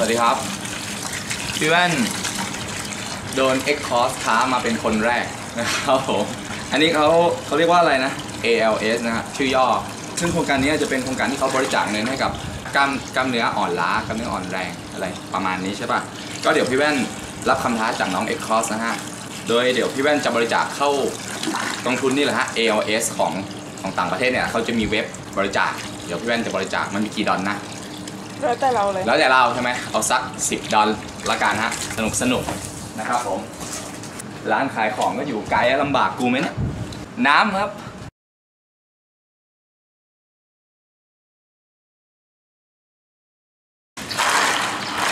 วัสดีครับพี่แว่นโดน X c o s ท้ามาเป็นคนแรกนะครับผม อันนี้เขาเขาเรียกว่าอะไรนะ ALS นะฮะชื่อย่อ ซึ่งโครงการนี้จะเป็นโครงการที่เขาบริจาคเงินให้กับกล้ามกล้ามเนื้ออ่อนล้ากล้ามเนื้ออ่อนแรงอะไรประมาณนี้ใช่ป่ะ ก็เดี๋ยวพี่แว่นรับคำท้าจากน้อง X c o s นะฮะ โดยเดี๋ยวพี่แว่นจะบริจาคเข้ากองทุนนี่แหละฮะ ALS ของของต่างประเทศเนี่ยเขาจะมีเว็บบริจาค เดี๋ยวพี่แว่นจะบริจาคมันมีกี่ดอลนะ แล้วแต่เราเลย แล้วแต่เราใช่ไหมเอาสัก 10 ดอลละกันฮะ สนุกสนุกนะครับผม ร้านขายของก็อยู่ไกลลำบากกูไหมเนี่ย น้ำครับ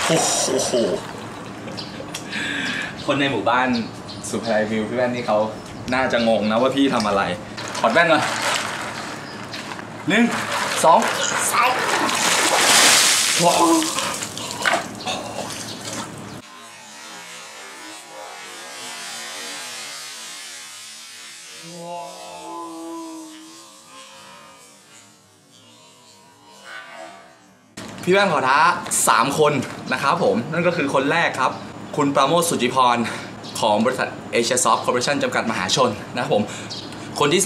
โอ้โหคนในหมู่บ้านสุภาลัยวิวพี่แว่นนี่เขาน่าจะงงนะว่าพี่ทำอะไรขอดแว่นก่อนหนึ่งสองสาม พี่แว่นขอท้า 3 คนนะครับผม นั่นก็คือคนแรกครับ คุณปราโมทสุจิพร ของบริษัทเอเชียซอฟต์คอร์ปอเรชั่นจำกัดมหาชนนะครับผม คนที่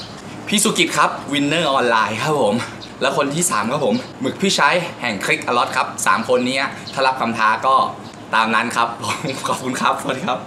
2 พี่สุกิจครับ วินเนอร์ออนไลน์ครับผม แล้วคนที่ 3 ครับผมหมึกพี่ใช้แห่งคลิกอลอตครับ 3 คนนี้ถ้ารับคำท้าก็ตามนั้นครับขอบคุณครับสวัสดีครับ